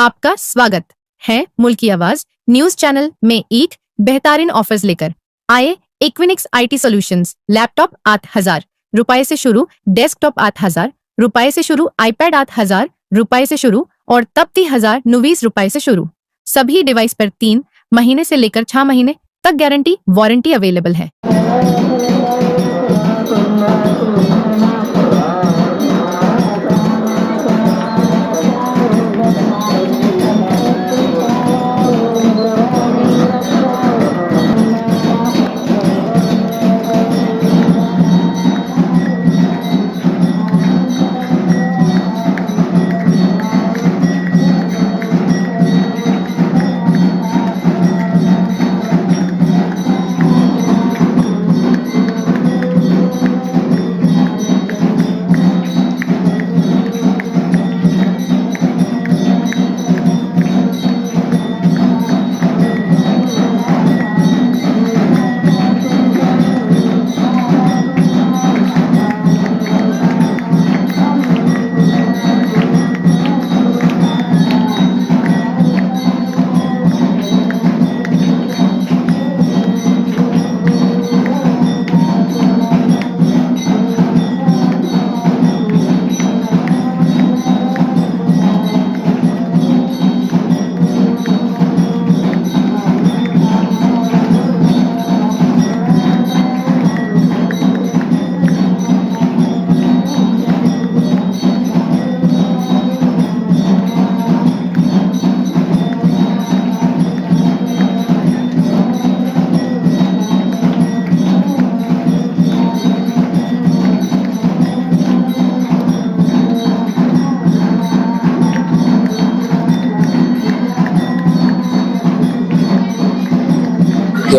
आपका स्वागत है मुल्क आवाज़, न्यूज़ चैनल में एक बेहतरीन ऑफर्स लेकर। आए इक्विनिक्स आईटी सॉल्यूशंस लैपटॉप आठ हज़ार, रुपए से शुरू डेस्कटॉप आठ हज़ार, रुपए से शुरू आईपैड आठ हज़ार, रुपए से शुरू और तब तीन हज़ार नौवीस रुपए से शुरू। सभी डिवाइस पर तीन महीने से लेकर छह महीने तक गारंटी वारंटी अवेलेबल है।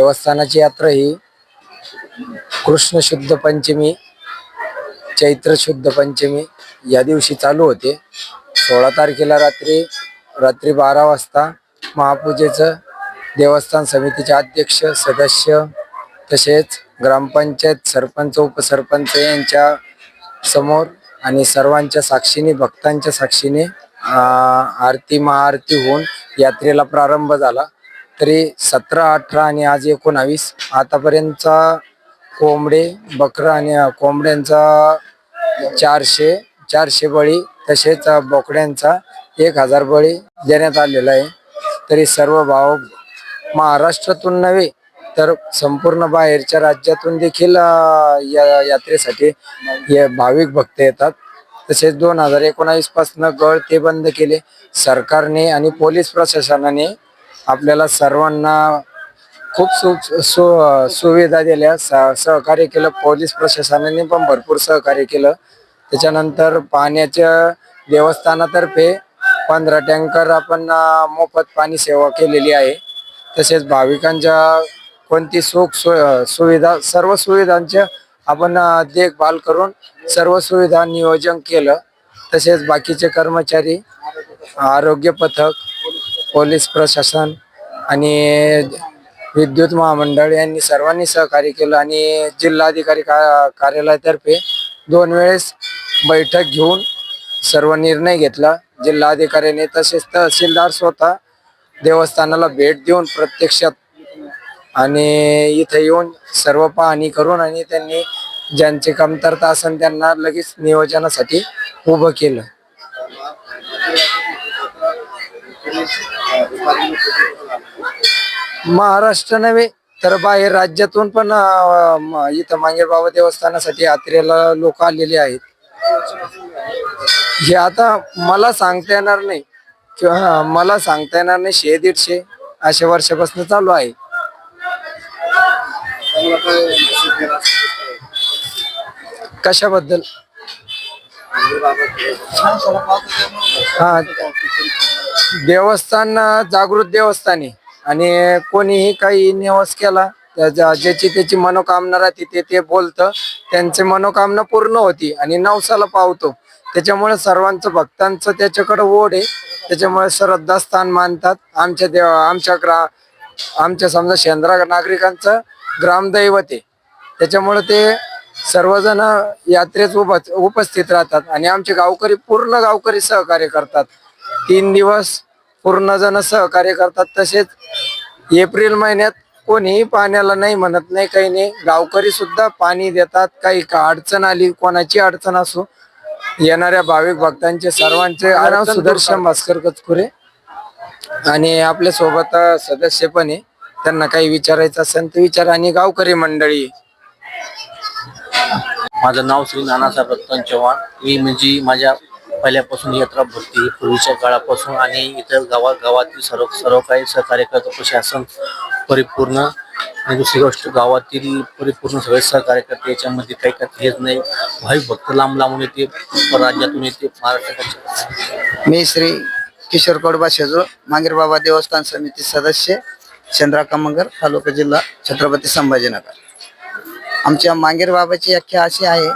देवस्थानाची यात्रा ही कृष्ण शुद्ध पंचमी चैत्र शुद्ध पंचमी या दिवशी चालू होते. सोळा तारखेला रात्री रात्री बारा वाजता महापूजेचं देवस्थान समितीचे अध्यक्ष सदस्य तसेच ग्रामपंचायत सरपंच उपसरपंच यांच्या समोर आणि सर्वांच्या साक्षीने भक्तांच्या साक्षीने आरती महाआरती होऊन यात्रेला प्रारंभ झाला. तरी सतरा अठरा आणि आज एकोणावीस. आतापर्यंतचा कोंबडे बकरा आणि कोंबड्यांचा चारशे चारशे बळी तसेच बोकड्यांचा एक हजार बळी देण्यात आलेला आहे. तरी सर्व भाव महाराष्ट्रातून नव्हे तर संपूर्ण बाहेरच्या राज्यातून देखील या यात्रेसाठी या भाविक भक्त येतात. तसेच दोन हजार एकोणावीसपासून गळ ते बंद केले. सरकारने आणि पोलीस प्रशासनाने आपल्याला सर्वांना खूप सु सु सुविधा दिल्या. स- सहकार्य केलं. पोलीस प्रशासनाने पण भरपूर सहकार्य केलं. त्याच्यानंतर पाण्याच्या देवस्थानातर्फे पंधरा टँकर आपण मोफत पाणी सेवा केलेली आहे. तसेच भाविकांच्या कोणती सुख सु- सुविधा सर्व सुविधांच्या आपण देखभाल करून सर्व सुविधा नियोजन केलं. तसेच बाकीचे कर्मचारी आरोग्य पथक पोलीस प्रशासन आणि विद्युत महामंडळ यांनी सर्वांनी सहकार्य केलं आणि जिल्हाधिकारी का कार्यालयातर्फे दोन वेळेस बैठक घेऊन सर्व निर्णय घेतला. जिल्हाधिकाऱ्याने तसेच तहसीलदार स्वतः देवस्थानाला भेट देऊन प्रत्यक्षात आणि इथे येऊन सर्व पाहणी करून आणि त्यांनी ज्यांची कमतरता असेल त्यांना लगेच नियोजनासाठी उभं केलं. महाराष्ट्र नव्हे तर बाहेर राज्यातून पण अं, इथं मांगेर बाबा देवस्थानासाठी यात्रेला लोक आलेले आहेत. हे आता मला सांगता येणार नाही किंवा हा, मला सांगता येणार नाही शे दीडशे अशा वर्षापासून चालू आहे. कशाबद्दल? हा देवस्थान जागृत देवस्थान आहे. आणि कोणीही काही निवास केला त्याच्या ज्याची त्याची मनोकामना राहते ते ते बोलतं. त्यांची मनोकामना पूर्ण होती आणि नवसाला पावतो. त्याच्यामुळे सर्वांचं भक्तांचं त्याच्याकडे ओढ आहे. त्याच्यामुळे श्रद्धास्थान मानतात. आमच्या देव आमच्या ग्रा आमच्या समजा शेंद्रा नागरिकांचं ग्रामदैवत आहे. त्याच्यामुळे ते सर्वजण यात्रेत उप उपस्थित राहतात आणि आमचे गावकरी पूर्ण गावकरी सहकार्य करतात. तीन दिवस पूर्ण जण सहकार्य करतात. तसेच एप्रिल महिन्यात कोणीही पाण्याला नाही म्हणत नाही काही नाही. गावकरी सुद्धा पाणी देतात. काही का अडचण आली कोणाची अडचण असो येणाऱ्या भाविक भक्तांचे सर्वांचे नाव सुदर्शन भास्कर कचकुरे आणि आपल्यासोबत सदस्य पण आहे. त्यांना काही विचारायचं असेल तर विचार आणि गावकरी मंडळी. माझं नाव श्री नानासाहेब रत्न चव्हाण. मी म्हणजे माझ्या पहिल्यापासून यात्रा भरती पूर्वीच्या काळापासून आणि इतर गावा गावातील सर्व सर्व काही सहकार्य करतो प्रशासन परिपूर्ण आणि दुसरी गोष्ट गावातील परिपूर्ण सगळे सहकार्य करते याच्यामध्ये काही काही हेच नाही. भाविक भक्त लांब लांबून येते राज्यातून येते महाराष्ट्रात मी श्री किशोर कोडबा शेजूळ मांगीर बाबा देवस्थान समिती सदस्य चंद्रा कमंगर तालुका जिल्हा छत्रपती संभाजीनगर. आमच्या मांगीर बाबाची व्याख्या अशी आहे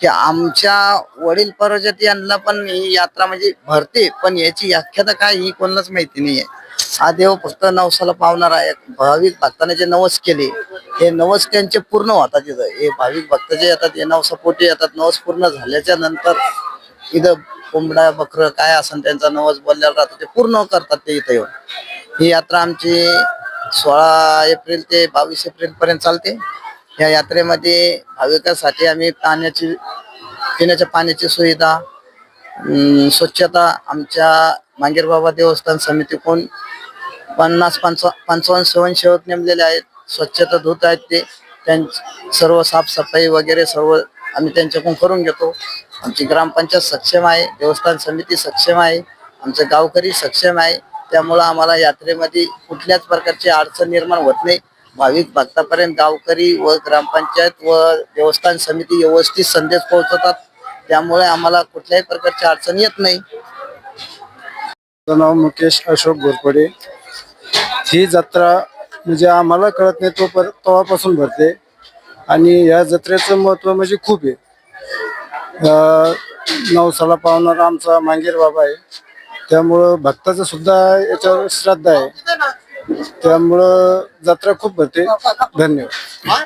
की आमच्या वडील परजत यांना पण ही यात्रा म्हणजे भरते पण याची व्याख्याता काय ही कोणालाच माहिती नाहीये. हा देव फक्त नवसाला पावणार आहे भाविक भक्ताने जे नवस केले हे नवस त्यांचे पूर्ण होतात इथं हे भाविक भक्त जे येतात हे नवसापोटी येतात. नवस पूर्ण झाल्याच्यानंतर इथं कोंबडा बकर काय असेल त्यांचा नवस बोललेला राहतो ते पूर्ण करतात ते इथं येऊन. ही यात्रा आमची सोळा एप्रिल ते बावीस एप्रिल पर्यंत चालते. या यात्रेमध्ये भाविकांसाठी आम्ही पाण्याची पिण्याच्या पाण्याची सुविधा स्वच्छता आमच्या मांगीर बाबा देवस्थान समितीकडून पन्नास पंचा पंचावन्न स्वयंसेवक नेमलेले आहेत. स्वच्छता धूत आहेत ते. त्यां सर्व साफसफाई वगैरे सर्व आम्ही त्यांच्याकडून करून घेतो. आमची ग्रामपंचायत सक्षम आहे. देवस्थान समिती सक्षम आहे. आमचं गावकरी सक्षम आहे. त्यामुळं आम्हाला यात्रेमध्ये कुठल्याच प्रकारची अडचण निर्माण होत नाही. भाविक भक्तापर्यंत गावकरी व ग्रामपंचायत व देवस्थान समिती व्यवस्थित संदेश पोहोचवतात. त्यामुळे आम्हाला कुठल्याही प्रकारची अडचण येत नाही. माझं नाव मुकेश अशोक घोरपडे. ही जत्रा म्हणजे आम्हाला कळत नाही तो पर तेव्हापासून भरते. आणि या जत्रेचं महत्त्व म्हणजे खूप आहे. अं, नवसाला पावणारा आमचा मांगीर बाबा आहे. त्यामुळं भक्ताचं सुद्धा याच्यावर श्रद्धा आहे. त्यामुळं जत्रा खूप भरते. धन्यवाद.